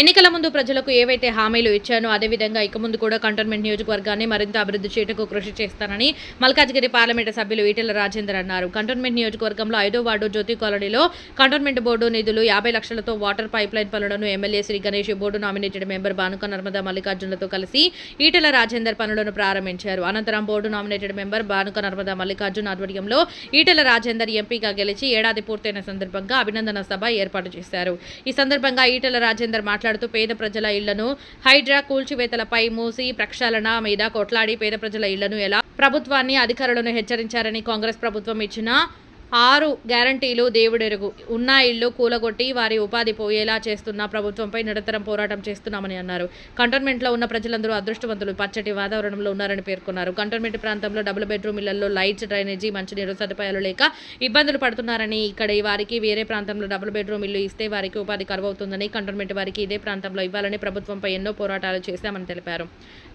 ఎన్నికల ముందు ప్రజలకు ఏవైతే హామీలు ఇచ్చానో అదేవిధంగా ఇక ముందు కూడా కంటోన్మెంట్ నియోజకవర్గాన్ని మరింత అభివృద్ధి చేయటకు కృషి చేస్తానని మల్కాజ్గిరి పార్లమెంటు సభ్యులు ఈటెల రాజేందర్ అన్నారు. కంటోన్మెంట్ నియోజకవర్గంలో ఐదో వార్డు జ్యోతి కాలనీలో కంటోన్మెంట్ బోర్డు నిధులు యాభై లక్షలతో వాటర్ పైప్ లైన్ పనులను MLA Shri Ganesh board nominated member Banuka Narmada మల్లికార్జునులతో కలిసి ఈటెల రాజేందర్ పనులను ప్రారంభించారు. అనంతరం board nominated member Banuka Narmada Mallikarjun ఆధ్వర్యంలో ఈటెల రాజేందర్ ఎంపీగా గెలిచి ఏడాది పూర్తయిన సందర్భంగా అభినందన సభ ఏర్పాటు చేశారు. ఈ సందర్భంగా ఈటెల రాజేందర్ మాట్లాడుతూ పేద ప్రజల ఇళ్ళను హైడ్రా కూల్చివేతలపై మూసి ప్రక్షాళన మీద కొట్లాడి పేద ప్రజల ఇళ్ళను ఎలా ప్రభుత్వాన్ని అధికారులను హెచ్చరించారని కాంగ్రెస్ ప్రభుత్వం ఇచ్చిన ఆరు గ్యారంటీలు దేవుడెరుగు. ఉన్న ఇళ్ళు కూలగొట్టి వారి ఉపాధి పోయేలా చేస్తున్న ప్రభుత్వంపై నిరంతరం పోరాటం చేస్తున్నామని అన్నారు. కంటోన్మెంట్లో ఉన్న ప్రజలందరూ అదృష్టవంతులు. పచ్చటి వాతావరణంలో ఉన్నారని పేర్కొన్నారు. కంటోన్మెంట్ ప్రాంతంలో డబుల్ బెడ్రూమ్ ఇళ్ళలో లైట్స్ డ్రైనేజీ మంచినీరు సదుపాయాలు లేక ఇబ్బందులు పడుతున్నారని ఇక్కడ వారికి వేరే ప్రాంతంలో డబుల్ బెడ్రూమ్ ఇల్లు ఇస్తే వారికి ఉపాధి కరువవుతుందని కంటోన్మెంట్ వారికి ఇదే ప్రాంతంలో ఇవ్వాలని ప్రభుత్వంపై ఎన్నో పోరాటాలు చేశామని తెలిపారు.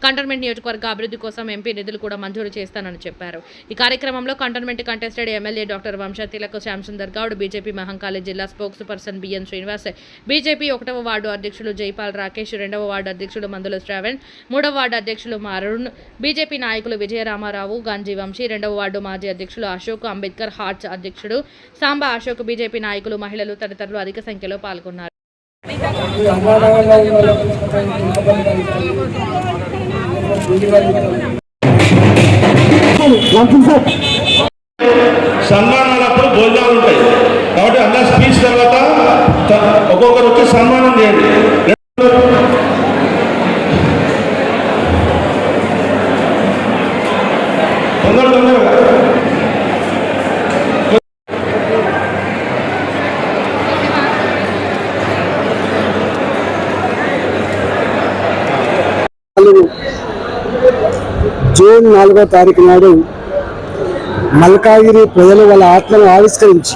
కంటోన్మెంట్ నియోజకవర్గ అభివృద్ధి కోసం ఎంపీ నిధులు కూడా మంజూరు చేస్తానని చెప్పారు. ఈ కార్యక్రమంలో cantonment contested MLA doctor Vamsha Tilak Shyamasundar Goud BJP Mahankali జిల్లా spokesperson BN Srinivas. BJP ఒకటవ వార్డు అధ్యక్షులు జైపాల్ రాకేష్ రెండవ వార్డు అధ్యక్షులు మందుల శ్రావణ్ మూడవ వార్డు అధ్యక్షులు మారుణ్ బీజేపీ నాయకులు విజయరామారావు గాంజీ వంశీ రెండవ వార్డు మాజీ అధ్యక్షులు అశోక్ అంబేద్కర్ హార్ట్స్ అధ్యక్షుడు సాంబా అశోక్ బీజేపీ నాయకులు మహిళలు తదితరులు అధిక సంఖ్యలో పాల్గొన్నారు. ఈ అనాథాలుగా ఉన్న సన్మానాలప్పుడు భోజనాలు ఉంటాయి. కాబట్టి అందరు స్పీచ్ తర్వాత ఒక్కొక్కరు వచ్చి సన్మానం చేయండి. తొందర తొందరగా. జూన్ నాలుగో తారీఖు నాడు మల్కాగిరి ప్రజలు వాళ్ళ ఆత్మను ఆవిష్కరించి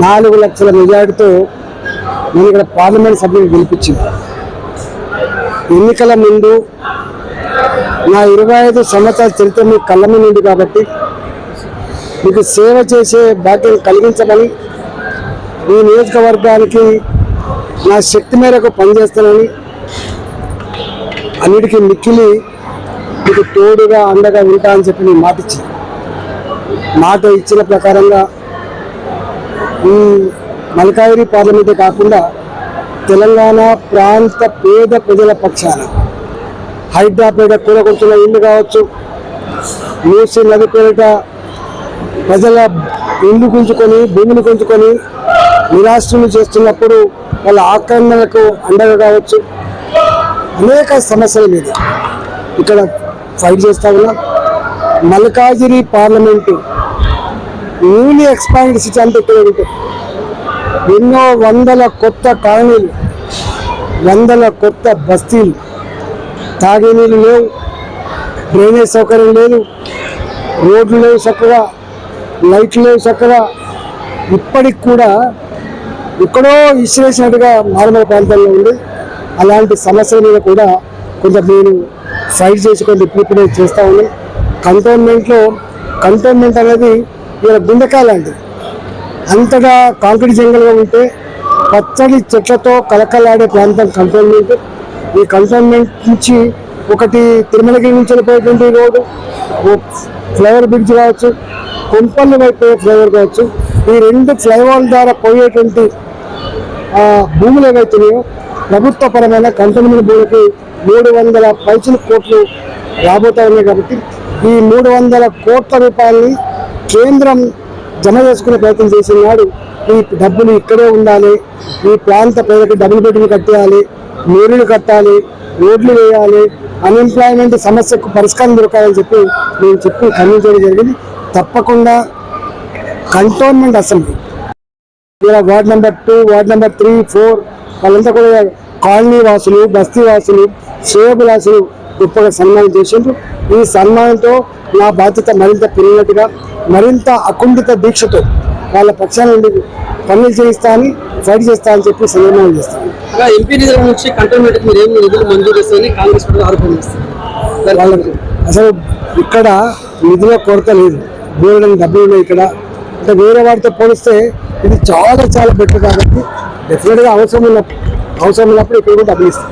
నాలుగు లక్షల మెజార్టీతో నేను ఇక్కడ పార్లమెంట్ సభ్యులు గెలిపించింది. ఎన్నికల ముందు నా ఇరవై ఐదు సంవత్సరాల చరిత్ర మీ కళ్ళ కాబట్టి మీకు సేవ చేసే బాధ్యత కలిగించమని ఈ నియోజకవర్గానికి నా శక్తి మేరకు పనిచేస్తానని అన్నిటికీ మిక్కిలి మీకు తోడుగా అండగా ఉంటా అని చెప్పి నేను మాట ఇచ్చింది మాట ఇచ్చిన ప్రకారంగా ఈ మల్కాగిరి పార్లమెంటే కాకుండా తెలంగాణ ప్రాంత పేద ప్రజల పక్షాన హైదరాబాద్ కూలగొడుతున్న ఇల్లు కావచ్చు మూసి నది పేరిట ప్రజల ఇల్లు గుంజుకొని భూమిని గుంజుకొని నిరాశ్రులు చేస్తున్నప్పుడు వాళ్ళ ఆక్రమణలకు అండగా కావచ్చు. అనేక సమస్యల మీద ఇక్కడ ఫైట్ చేస్తా ఉన్నాం. Malkajgiri parliament newly expand city అంటే ఇక్కడ ఎన్నో వందల కొత్త కాలనీలు వందల కొత్త బస్తీలు. తాగే నీళ్ళు లేవు డ్రైనేజ్ సౌకర్యం లేదు రోడ్లు లేవు చక్కగా లైట్లు లేవు చక్కగా. ఇప్పటికి కూడా ఎక్కడో ఇసిరేసినట్టుగా మారుమూల ప్రాంతాల్లో ఉంది. అలాంటి సమస్యల మీద కూడా కొంచెం నేను ఫైట్ చేసి కొంత ఇప్పుడిప్పుడే చేస్తూ ఉన్నాను కంటోన్మెంట్లో కంటోన్మెంట్ అనేది ఇలా గుండెకాయ లాంటిది. అంతగా కాంక్రీట్ జంగల్గా ఉంటే పచ్చడి చెట్లతో కలకలాడే ప్రాంతం కంటోన్మెంట్. ఈ కంటోన్మెంట్ నుంచి ఒకటి తిరుమలగిరి నుంచి వెళ్ళిపోయేటువంటి రోడ్డు ఫ్లైఓవర్ బ్రిడ్జ్ కావచ్చు కొంపల్లి వైపు ఫ్లైఓవర్ కావచ్చు ఈ రెండు ఫ్లైఓవర్ ద్వారా పోయేటువంటి భూములు ఏవైతున్నాయో ప్రభుత్వపరమైన కంటోన్మెంట్ భూమికి మూడు వందల పైసలు కోట్లు రాబోతా ఉన్నాయి కాబట్టి ఈ మూడు వందల కోట్ల రూపాయలని కేంద్రం జమ చేసుకునే ప్రయత్నం చేసిన వాడు ఈ డబ్బులు ఇక్కడే ఉండాలి. ఈ ప్రాంత ప్రజలకు డబుల్ బెడ్రూమ్ కట్టేయాలి నీళ్ళు కట్టాలి రోడ్లు వేయాలి అన్ఎంప్లాయ్మెంట్ సమస్యకు పరిష్కారం దొరకాలని చెప్పి నేను చెప్పి ఖండించడం జరిగింది. తప్పకుండా cantonment assembly. Ward number two ward number three four వాళ్ళంతా కూడా కాలనీ వాసులు బస్తీ వాసులు శ్రేయభిలాసులు గొప్పగా సన్మానం చేసిండ్రు. ఈ సన్మానంతో నా బాధ్యత మరింత పెరిగినట్టుగా మరింత అకుంఠిత దీక్షతో వాళ్ళ పక్షాన నుండి పనులు చేయిస్తా అని ఫైట్ చేస్తా అని చెప్పి సన్మానం చేస్తాను. ఎంపీ నిధుల నుంచి కంటోన్మెంట్ మీరు ఏమి నిధులు మంజూరు చేస్తారని కాంగ్రెస్ ఆరోపణ వాళ్ళకి అసలు ఇక్కడ నిధుల కొరత లేదు. బోర్డు డబ్బులు ఉన్నాయి ఇక్కడ. అంటే వేరే వాటితో పోలిస్తే ఇది చాలా చాలా బెటర్ కాబట్టి డెఫినెట్గా అవసరం ఉన్న అవసరం ఉన్నప్పుడు ఇక్కడ కూడా డబ్బులు ఇస్తాం.